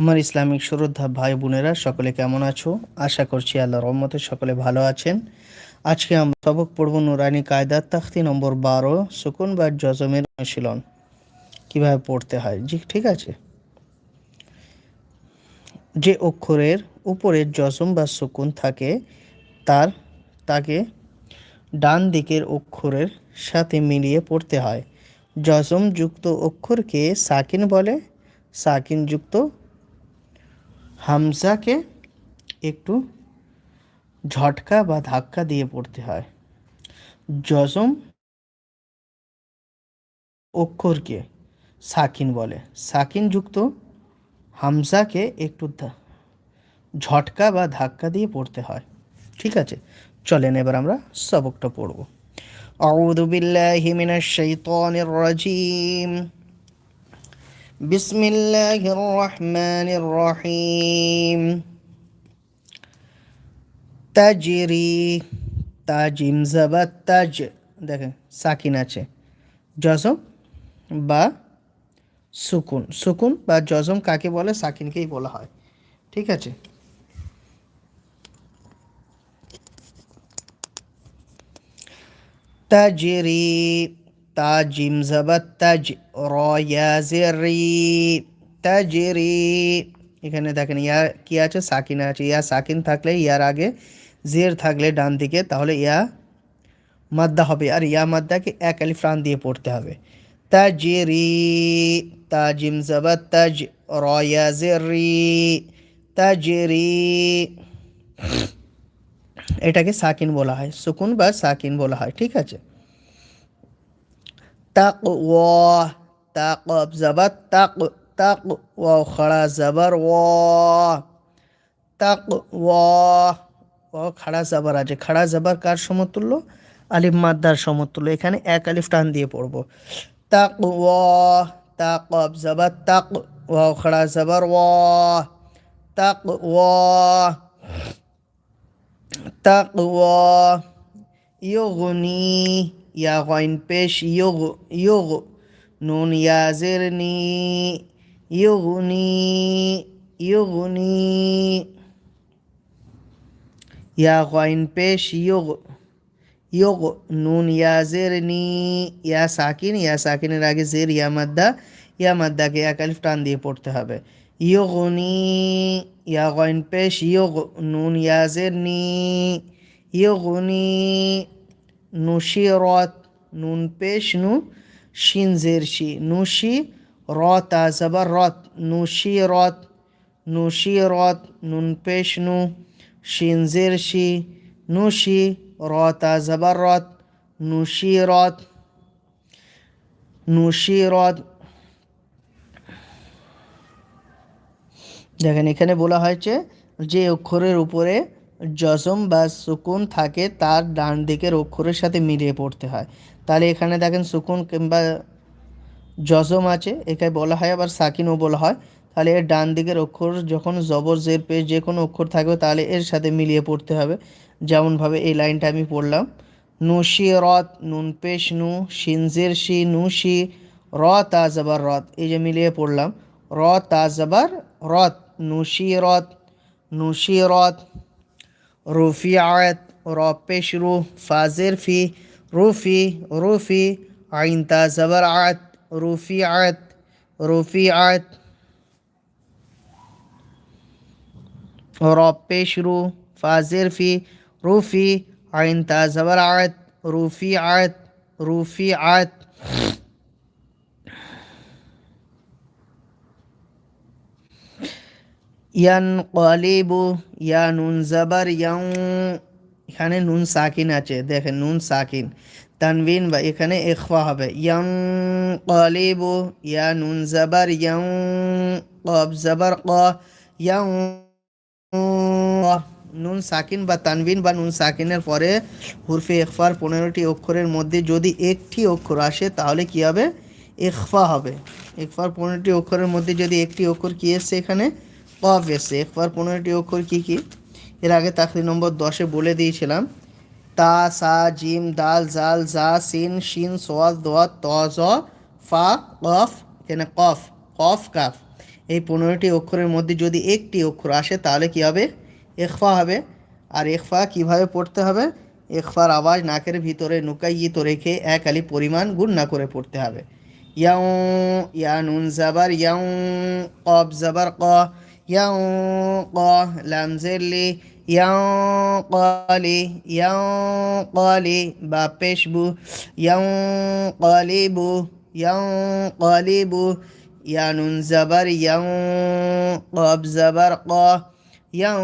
আমার ইসলামিক শ্রদ্ধা ভাই বোনেরা, সকলে কেমন আছো? আশা করছি আল্লাহ রহমতে সকলে ভালো আছেন। আজকে আমরা সবক পড়ব নুরানি কায়দার তাখতি নম্বর বারো, সুকুন বা জজমের অনুশীলন। কীভাবে পড়তে হয়? জি, ঠিক আছে। যে অক্ষরের উপরে জজম বা সুকুন থাকে, তার, তাকে ডান দিকের অক্ষরের সাথে মিলিয়ে পড়তে হয়। জজম যুক্ত অক্ষরকে সাকিন বলে। সাকিন যুক্ত হামজাকে একটু ঝটকা বা ধাক্কা দিয়ে পড়তে হয় জজম অক্ষরকে সাকিন বলে সাকিন যুক্ত হামজাকে একটু ধা- ঝটকা বা ধাক্কা দিয়ে পড়তে হয় ঠিক আছে চলেন এবার আমরা সবকটা পড়ব أعوذ بالله من الشيطان الرجيم بسم الله الرحمن الرحيم তাজরি তাজিম জাবাত তাজ দেখেন সাকিন আছে জজম বা সুকুন সুকুন বা জজম কাকে বলে সাকিনকেই বলা হয় ঠিক আছে তাজরি তাজিম জাবাত তাজ রয়াজেরি তাজরি এখানে দেখেন, ইয়া কি আছে? সাকিন আছে। ইয়া সাকিন থাকলে ইয়ার আগে জের থাকলে ডান দিকে, তাহলে ইয়া মাদ্দা হবে। আর ইয়া মাদ্দাকে এক আলিফ রান দিয়ে পড়তে হবে। তাজরি, তাজিম জাবাত তাজ রয়াজেরি তাজরি। এটাকে সাকিন বলা হয়। সুকুন বা সাকিন বলা হয়। ঠিক আছে? তাক ও তাক জবর তাক তাক ও খড়া জবর ও তাক ও ও খাড়া জবর আছে খাড়া জবর কার সমতুল্য আলিফ মাদ্দার সমতুল্য এখানে এক আলিফ টান দিয়ে পড়ব তাক ও তাক জবর তাক ও খড়া জবর ও তাক ও تقوى يغني ইয়া গইন পেশ ইয়োগ ইয়োগ নুন ইয়াজের নি ইয়োগুনি ইয়োগুনি ইয়া গইন পেশ ইয়োগ ইয়োগ নুন ইয়াজের নি ইয়া সাকিন ইয়া সাকিনের আগে জের ইয়া মাদ্দা ইয়া মাদ্দাকে এক আলিফ টান দিয়ে পড়তে হবে। ইয়োগুনি ইয়া গইন পেশ ইয়োগ নুন ইয়াজের নি ইয়োগুনি নুশিরত নুন পেশ নু শিন জের শি নুশি রত জবর রত নুশিরত নুশিরত নুন পেশ নু শিন জের শি নুশি রত জবর রত নুশিরত নুশিরত দেখেন, এখানে বলা হয়েছে যে অক্ষরের উপরে জজম বা সুকুন থাকে, তার ডান দিকের অক্ষরের সাথে মিলিয়ে পড়তে হয়। তাহলে এখানে দেখেন সুকুন কিংবা জজম আছে এখানে বলা হয় আবার সাকিনও বলা হয়। তাহলে এর ডান দিকের অক্ষর যখন জবর, জের, পেশ যে কোনো অক্ষর থাকবে, তাহলে এর সাথে মিলিয়ে পড়তে হবে। যেমনভাবে এই লাইনটা আমি পড়লাম। নুশি রত, নুন পেশ নু শিনজের শি নুশি র তা জবর রত, এই যে মিলিয়ে পড়লাম। র তা জবর রত নুশিরত নুশিরত রুফিআত র পেশ রু ফাজের ফি রুফি রুফি আইন তা জবর আত রুফিআত রুফিআত র পেশ রু ফাজের ফি রুফি আইন তা জবর আত রুফিআত রুফিআত ইয়ান কলিবু ইয়া নুন জাবার ইয়াং এখানে নুন সাকিন আছে, দেখেন নুন সাকিন। তানবিন বা এখানে ইখফা হবে। ইয়াং কলিবু ইয়া নুন জাবার ইয়াং কব জাবার ক ইয়াং নুন সাকিন বা তানবিন বা নুন সাকিনের পরে হুরফে ইখফার পনেরোটি অক্ষরের মধ্যে যদি একটি অক্ষর আসে, তাহলে কি হবে? এখফা হবে। ইখফার পনেরোটি অক্ষরের মধ্যে যদি একটি অক্ষর কি এসছে এখানে? কফ এসছে একবার পনেরোটি অক্ষর কী কী? এর আগে তাকরি নম্বর দশে বলে দিয়েছিলাম। তা, সা, জিম, দাল, জাল, জা, সিন, শিন, সোয়াল, দোয়া, ত, জ, ফা, কফ, এখানে কফ কফ, কাফ। এই পনেরোটি অক্ষরের মধ্যে যদি একটি অক্ষর আসে, তাহলে কি হবে? এখফা হবে। আর এখফা কীভাবে পড়তে হবে? এখফার আওয়াজ নাকের ভিতরে নুকাইয়িত রেখে এক আলি পরিমাণ গুণ না করে পড়তে হবে। ইয়াও ইয়া নুন জাবার ইয়াও কফ জাবার, ক। ইয়াও ক লাম জেরলি ইয়াও কলি ইয়াও কলি বা পেশবু ইয়াও কলিবু ইয়াও কলিবু ইয়া নুন জাবার ইয়াও কব জাবার ক ইয়াও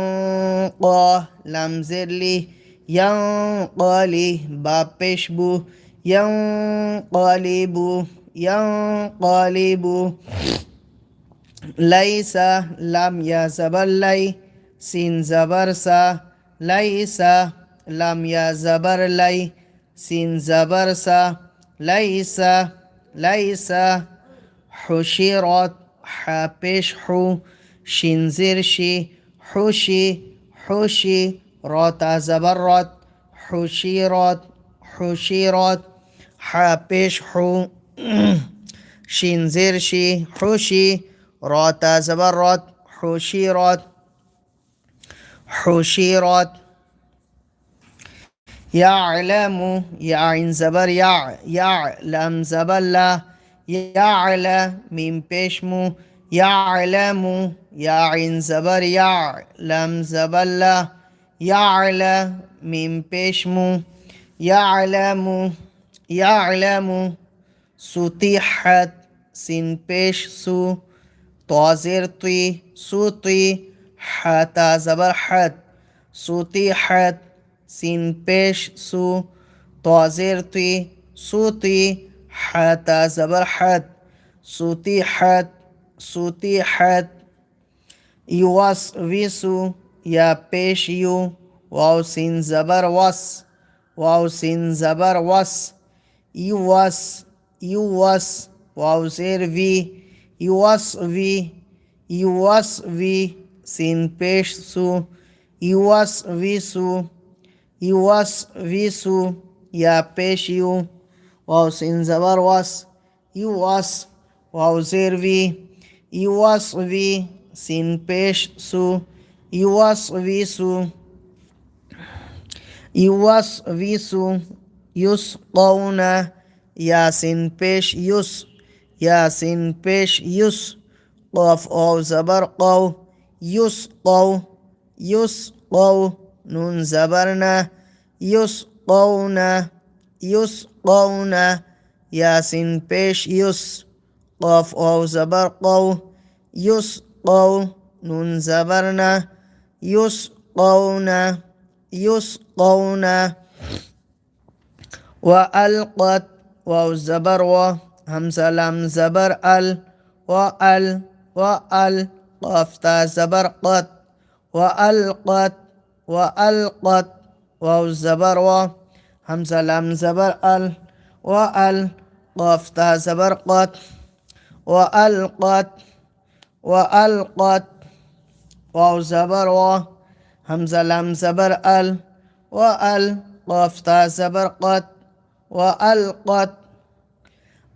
লাইসা লাম ইয়া জাবার লাই সিন জাবার সা লাইসা লাম ইয়া জাবার লাই সিন জাবার সা লাইসা লাইসা হুশিরত হা পেশ হু শিনজির শি হুশি হুশি রত আ জাবার রত হুশিরত হুশিরত হা পেশ হু শিনজির শি হুশি رات زبرت حشيرت حشيرت يعلم يعين زبر يع يعلم زبلا يعلى من بيشمو. يعلم يعين زبر يعلم زبلا يعلى من بيشمو. يعلم يعلم سطيحت سين بيش سو طا زیر طی سو طی حتا زبر حت سوتی حد سین پیش سو طا زیر طی سو طی حتا زبر حت سوتی حد سوتی حت. يوس ويسو يا بيشيو واو سين زبر وس واو سين زبر وس. يوس يوس واو زير في Yuvasvi, Yuvasvi, Sinpeshsu, Yuvasvisu, Yuvasvisu, Yapeshiu, Vausinzavarvas, Yuvas, Vausirvi, Yuvasvi, Sinpeshsu, Yuvasvisu, Yuvasvisu, Yusqawna, Yasinpesh, use زبر وس يوس واو زير في يوس في سين بيش سو يوس فيسو يوس فيسو يسقون ياسين بيش يس ياسين بيش يس قاف أو زبر قو يسقو يسقو نون زبرنا يسقون يسقون ياسين بيش يس قاف أو زبر قو يسقو نون زبرنا يسقون يسقون وألقت واو زبر و همزة لام زبر ال وأل وأل قاف تا زبر قد وألقت وألقت واو زبر و همزة لام زبر ال وأل قاف تا زبر قد وألقت وألقت واو زبر و همزة لام زبر ال وأل قاف تا زبر قد وألقت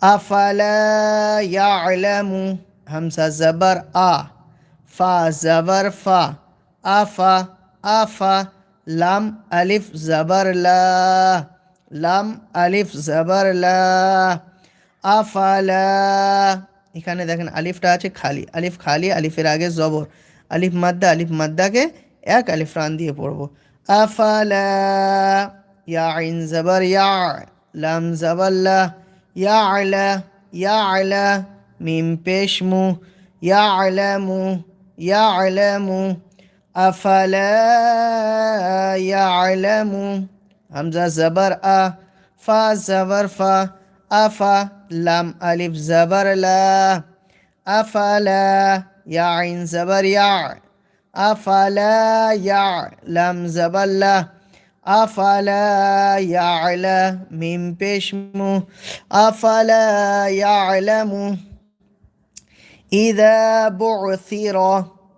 أفلا يعلم همزة زبر آ فا زبر فا أفا أفا لام ألف زبر لا لام ألف زبر لا أفلا এখানে দেখেন আলিফটা আছে খালি আলিফ খালি আলিফের আগে জবর আলিফ মাদ্দা আলিফ মাদ্দাকে এক আলিফ রান দিয়ে পড়বো আফালা ইয়া আইন জবর ইয়া লাম জবর লা ইয়া আলা ইয়া আলা মিম পেশমু ইয়া আলামু ইয়া আলামু আফালা ইয়া আলামু হামজা জবর আ ফা জবর ফা আফা লাম আলিফ জবর লা আফালা ইয়া আইন জবর ইয়া আফালা ইয়া লাম জবর লা আফালা ইয়ালা মিম পেশমু আফালা ইয়ালামু ইদা বুথির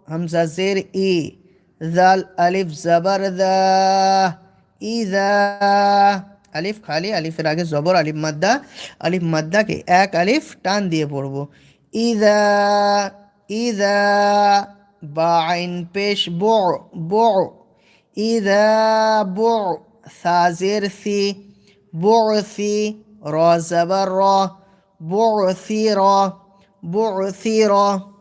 হামজা জের ই জাল আলিফ জবর দা ইদা আলিফ খালি আলিফের আগে জবর আলিফ মাদ্দা আলিফ মাদ্দাকে এক আলিফ টান দিয়ে পড়ব। ইদা ইদা বা আইন পেশ বো বো إذا بعث زرثي بعثي رازبرا بعثيرا بعثيرا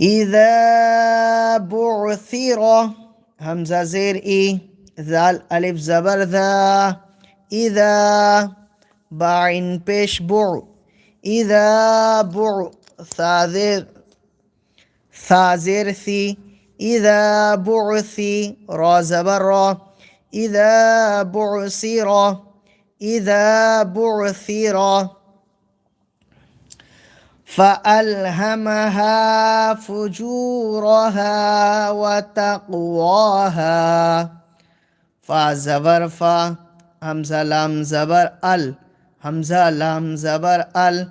إذا بعثيرا همزة زير إي ذا الألف زبر ذا. إذا باعن بيش بع إذا بع ثاذر ثاذر ثي. إذا بعثي را زبر إذا بعثر إذا بعثر. فألهمها فجورها وتقواها. فا زبر فا همزة لام زبر أل. همزة لام زبر أل.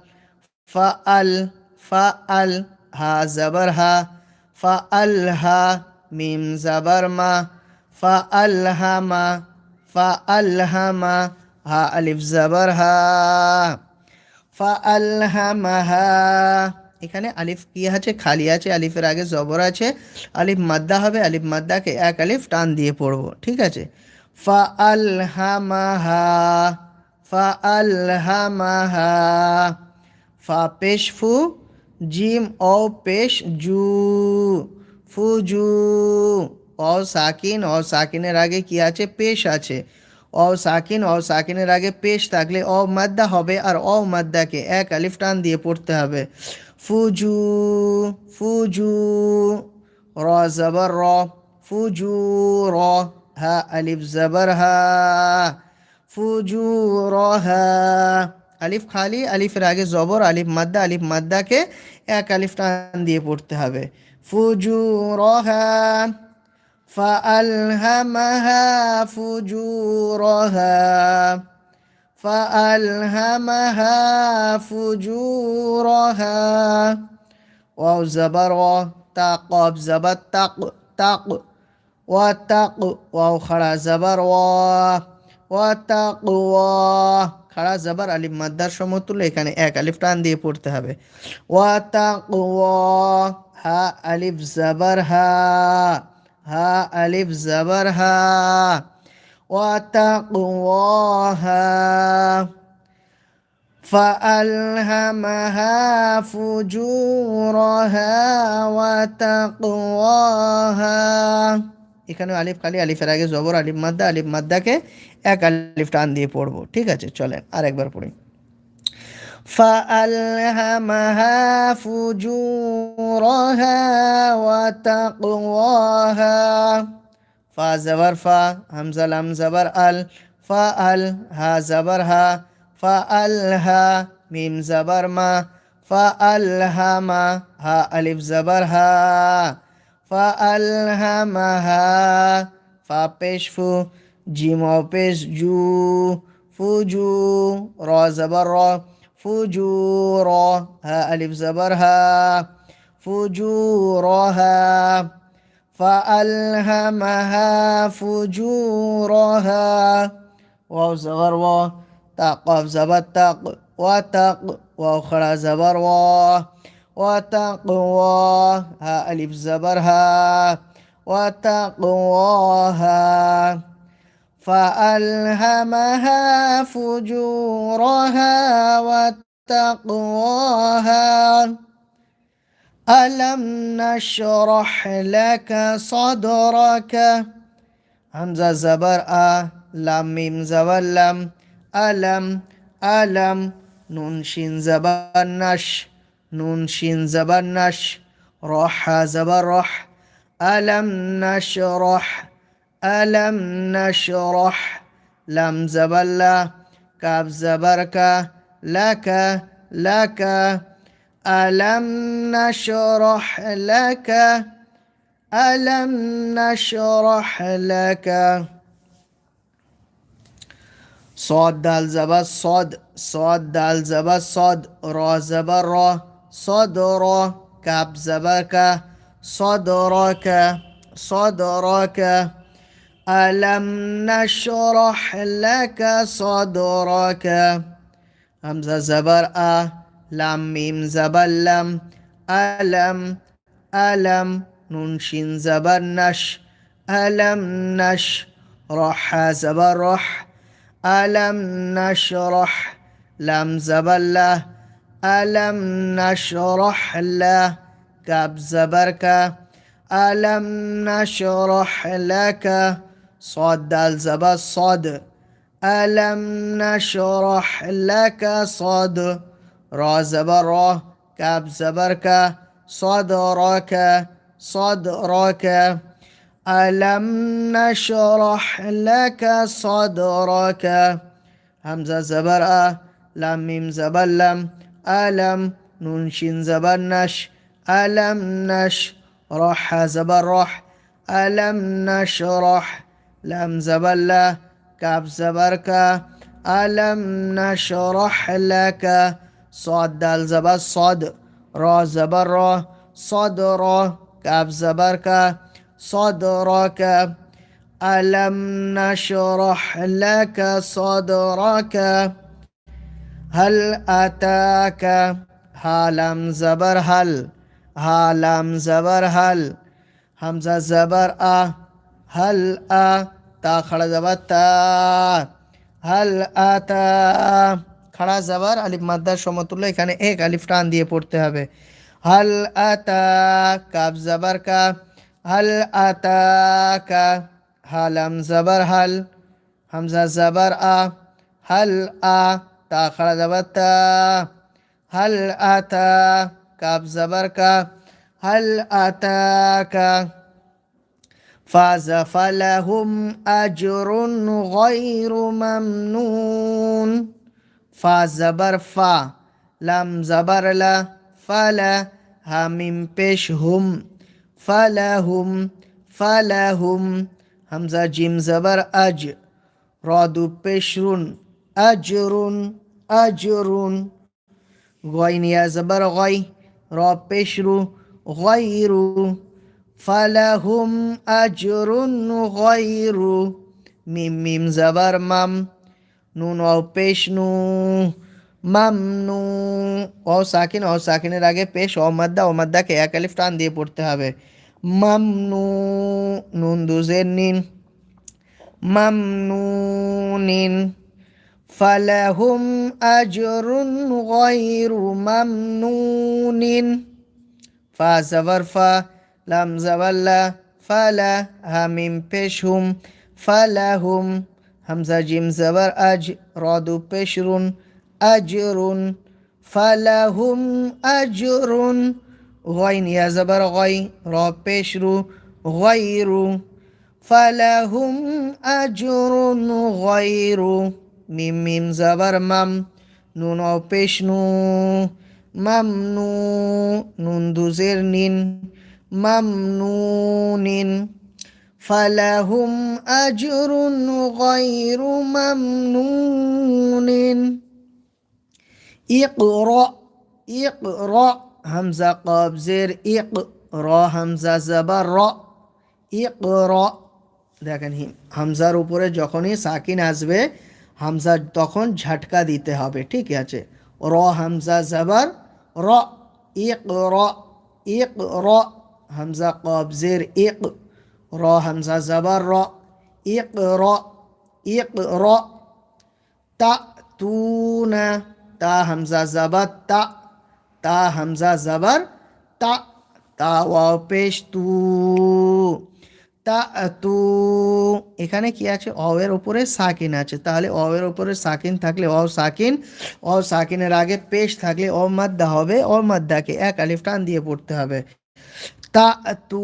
فأل فأل ها زبر ها. ফাআলহা মিম জাবার মা ফাআলহামা ফাআলহামা হা আলিফ জাবার হা ফাআলহামাহা এখানে আলিফ কি আছে? খালি আছে, আলিফের আগে জবর আছে, আলিফ মাদ্দা হবে, আলিফ মাদ্দাকে এক আলিফ টান দিয়ে পড়ব, ঠিক আছে? ফা আলহামাহা ফা আলহামাহা ফা পেশফু জিম ও পেশ জু ফুজু অ সাকিন অ সাকিনের আগে কি আছে পেশ আছে অ সাকিন অ সাকিনের আগে পেশ থাকলে অ মাদ্দা হবে আর অ মাদ্দাকে এক আলিফ টান দিয়ে পড়তে হবে। ফুজু ফুজু। র জবর র। ফুজু, র, হা, আলিফ জবর, হা। ফুজু, র, হা। আলিফ খালি আলিফের আগে জবর আলিফ মাদ্দা আলিফ মাদ্দাকে এক আলিফ টান দিয়ে পড়তে হবে ফুজু র হা فألهمها فجورها فألهمها فجورها واو زبر تاقب زبر تق تق وتق واو خڑا زبر وا وتقوى খাড়া জবর আলিফ মাদ্দার সমতুল্য এখানে এক আলিফ টান দিয়ে পড়তে হবে ওয়া তাকওয়া হা আলিফ জবর হা হা আলিফ জবর হা وتقواها فألهمها فجورها وتقواها এখানে আলিফ খালি আলিফের আগে জবর আলিফ মাদ্দা আলিফ মাদ্দাকে এক আলিফ টান দিয়ে পড়বো ঠিক আছে চলেন আরেকবার পড়ি فألهمها فجورها وتقواها فا زبر فا همزة لم زبر ال فأل ها زبر ها فألها ميم زبر ما فألهما ها ألف زبر ها فألهمها فبيش فو جيم بش جو فجو را زبر را فجورا ها ألف زبرها فجورها فألهمها فجورها واو زبر وا تق زبر تق وتق واو خرا زبر وا. وتقوى ها ألف زبرها. وتقواها فألهمها فجورها. وتقواها ألم نشرح لك صدرك. همزة زبر أ لام ميم زبر لم ألم ألم نون شين زبر نش. نون شين زبر نش رح زبر رح ألم نشرح ألم نشرح لم زبلا كاف زبرك لك لك ألم نشرح لك ألم نشرح لك. صاد دال زبر صاد صاد دال زبر صاد را زبر را. صدرك كبزبك صدرك صدرك. ألم نشرح لك صدرك؟ همزة زبر أ. لم ميم زبر لم. ألم ألم. ننشن زبر نش. ألم نش. رح زبر رح. ألم نشرح. لم زبر له ألم نشرح لك زبرك ألم نشرح لك صاد دال زبا صاد ألم نشرح لك صاد را زبر را كاب زبرك صدرك صدرك ألم نشرح لك صدرك همزة زبر لم ميم زبر لم ألم نون شين زبر نش ألم نش رح زبر رح ألم نشرح لام زبر لا كاف زبر كا ألم نشرح لك صاد دال زبر صاد را زبر را صاد را كاف زبر كا صدرك ألم نشرح لك صدرك হল আত হালাম জবর হল হালাম জবর হল হামজা জবর আ হল আ তা খড়া জবর তা হল আতা খাড়া জবর আলিফ মাদ্দার সমতুল্য এখানে এক আলিফ টান দিয়ে পড়তে হবে. হল আতা কাব জবর কা. হল আতা কা হালাম জবর হল হামজা জবর আ হল আ তা খাড়া জাবার তা হাল আতা কাব জাবার কা হাল আতা কা فاز فلهم أجر غير ممنون فا زبر فا لم زبر لا فلا হামিম পেশ হুম ফালাহুম ফালাহুম হামজা জিম জবর আজ রদু পেশরুন আজরুন আজরুন গয়নিয়া জবর গয় র পেশরু গয়রু ফালাহুম আজরুন গয়রু মিম মিম জবর মাম নুন ও পেশ নু মামনু ও সাকিন ও সাকিনের আগে পেশ অমাদ্দা অমাদ্দাকে এক আলিফ টান দিয়ে পড়তে হবে মামনু নুন দুজের নিন মামনুনিন فلهم أجر غير ممنون فا زبر فا لم زبلا فلا همين پشهم فلهم همزة جيم زبر أج رادو پشرون أجر فلهم أجر غين يا زبر غي را پشرو غير فلهم أجر غير মিম মিম জাবার মাম নুন ও পেশনু মামনু নুন দুজের নিন মামনুনিন ফালাহুম আজরুন গায়রু হামজা কব জের ইক র হামজা জাবার র ইকরা দেখেন হিম হামজার উপরে যখনই সাকিন আসবে হামজা তখন ঝাটকা দিতে হবে, ঠিক আছে? র হামজা জাবার, র ইক র ইক র হামজা কবজের ইক, র হামজা জাবার, র ইক র ইক র তা, তুনা, তা হামজা জাবার, তা তা হামজা জাবার, তা তা ওয়াও পেশ তু তা তু এখানে কি আছে? অয়ের উপরে সাকিন আছে। তাহলে অয়ের উপরে সাকিন থাকলে অ সাকিন, অ সাকিনের আগে পেশ থাকলে অ মাদ্দা হবে। অ মাদ্দাকে এক আলিফ টান দিয়ে পড়তে হবে। তা তু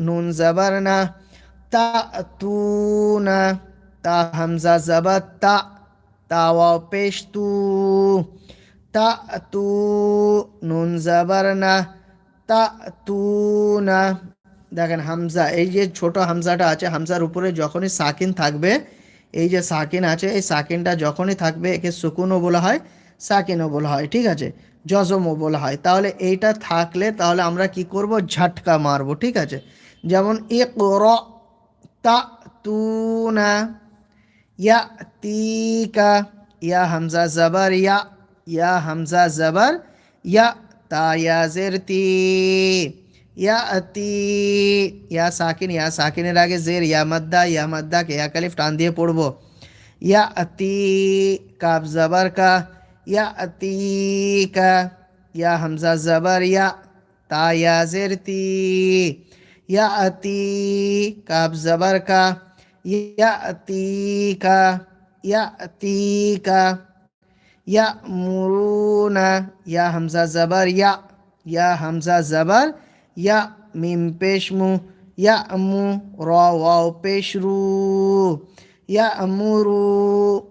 নুন জাবার না। তা তু না। তা হামজা জাবার তা। তা ওয়াও পেশ তু। তা তু নুন জাবার না। তা তু না। দেখেন হামজা, এই যে ছোট হামজাটা আছে, হামজার উপরে যখনই সাকিন থাকবে, এই যে সাকিন আছে, এই সাকিনটা যখনই থাকবে, একে সুকুনও বলা হয়, সাকিনও বলা হয়, ঠিক আছে? জজমও বলা হয়। তাহলে এইটা থাকলে তাহলে আমরা কি করব? ঝাটকা মারবো, ঠিক আছে? যেমন এক র তা তু না ইয়া তিকা ইয়া হামজা জবর, ইয়া ইয়া হামজা জবর, ইয়া তা ইয়া জের তি ইয়া আতি ইয়া সাকিন ইয়া সাকিনের আগে জের ইয়া মাদ্দা ইয়া মাদ্দাকে ইয়া কালিফ টান দিয়ে পড়ব ইয়া আতি কাব জবর কা ইয়া আতি কা ইয়া হামজা জবর ইয়া তা ইয়া জের তি ইয়া আতি কাব জবর কা ইয়া আতি কা ইয়া আতি কা ইয়া মুরুনা ইয়া হামজা জবর ইয়া ইয়া হামজা জবর ইয়া মিম পেশ মু ইয়া মু র ওয়াও পেশ রু ইয়া মুরু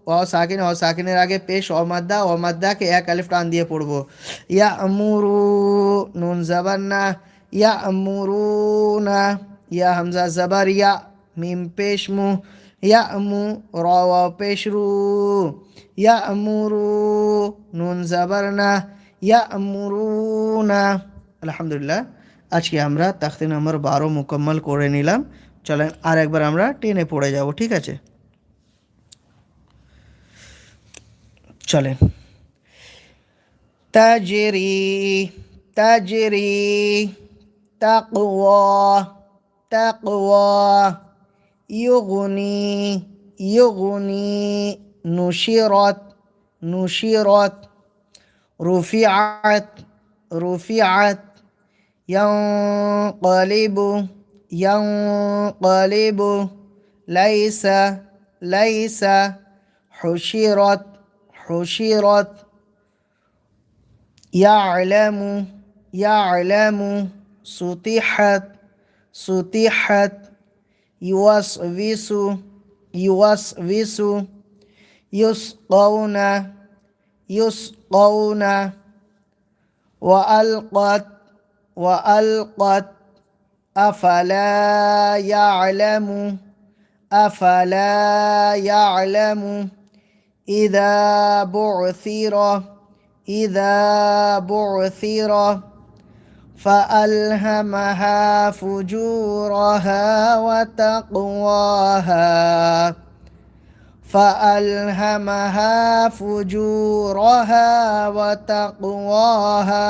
ওয়াও সাকিন ওয়াও সাকিনের আগে পেশ অমাদ্দা অমাদ্দাকে এক আলিফ টান দিয়ে পড়ব। ইয়া মুরু নুন জবর না। ইয়া মুরুনা ইয়া হামজা জবর ইয়া মিম পেশ মু ইয়া মু র ওয়াও পেশ রু ইয়া মুরু নুন জবর না। ইয়া মুরুনা আলহামদুলিল্লাহ। আজকে আমরা তাখতি নম্বর বারো মুকম্মল করে নিলাম। চলেন আর একবার আমরা টেনে পড়ে যাব, ঠিক আছে? চলেন। তাজেরি তাজেরি, তাকওয়া ইয়গুনি ইয়গুনি নুশিরত নুশিরত, রুফিআত রুফিআত ينقلب ينقلب. ليس ليس. حشرت حشرت. يعلم يعلم. سطحت سطحت. يوسوس يوسوس. يسقون يسقون. وألقت وألقت أفلا يعلم أفلا يعلم إذا بعثر إذا بعثر. فألهمها فجورها وتقواها. فألهمها فجورها وتقواها.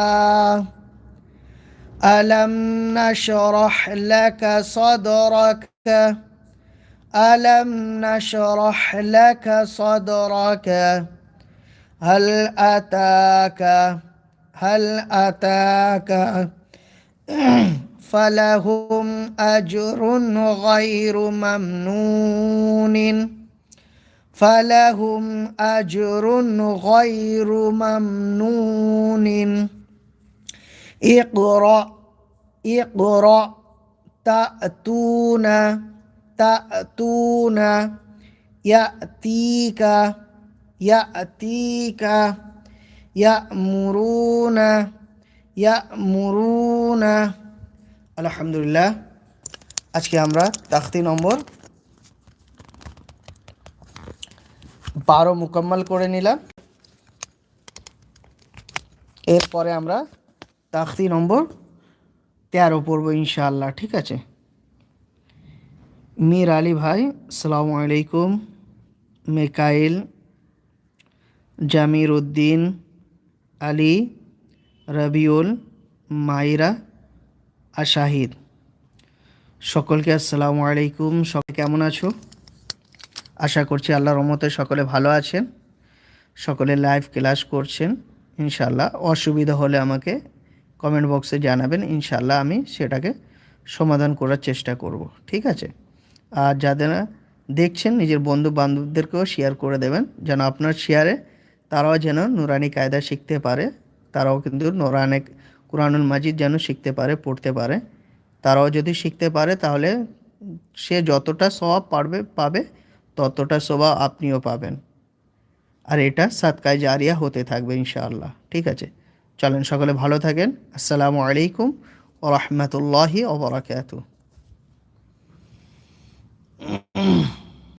ألم نشرح لك صدرك؟ ألم نشرح لك صدرك؟ هل أتاك؟ هل أتاك؟ فلهم أجر غير ممنون. فلهم أجر غير ممنون. اقرأ ইকরা তাতুনা তাতুনা ইয়াতিকা ইয়াতিকা ইয়া মুরুনা আলহামদুলিল্লাহ। আজকে আমরা তাখতি নম্বর বারো মুকম্মল করে নিলাম। এরপরে আমরা তাখতি নম্বর তেরো পড়ব ইনশাআল্লাহ, ঠিক আছে? মীর আলী ভাই সালামু আলাইকুম। মেকাইল, জামির উদ্দিন, আলী, রবিউল, মাইরা আর শাহিদ সকলকে আসসালামু আলাইকুম। সকলে কেমন আছো? আশা করছি আল্লাহর রহমতে সকলে ভালো আছেন। সকলে লাইভ ক্লাস করছেন ইনশাল্লাহ অসুবিধা হলে আমাকে কমেন্ট বক্সে জানাবেন ইনশাল্লাহ আমি সেটাকে সমাধান করার চেষ্টা করব, ঠিক আছে? আর যাদের দেখছেন, নিজের বন্ধু বান্ধবদেরকেও শেয়ার করে দেবেন, যেন আপনার শেয়ারে তারাও যেন নুরানি কায়দা শিখতে পারে, তারাও কিন্তু নুরানে কোরআনুল মাজিদ যেন শিখতে পারে, পড়তে পারে। তারাও যদি শিখতে পারে, তাহলে সে যতটা স্বভাব পারবে, পাবে, ততটা স্বভাব আপনিও পাবেন। আর এটা সাতকায় জারিয়া হতে থাকবে, ইনশাআল্লাহ, ঠিক আছে? চলেন সকলে ভালো থাকেন। আসসালামু আলাইকুম ও রহমতুল্লাহি ওবরাকাতু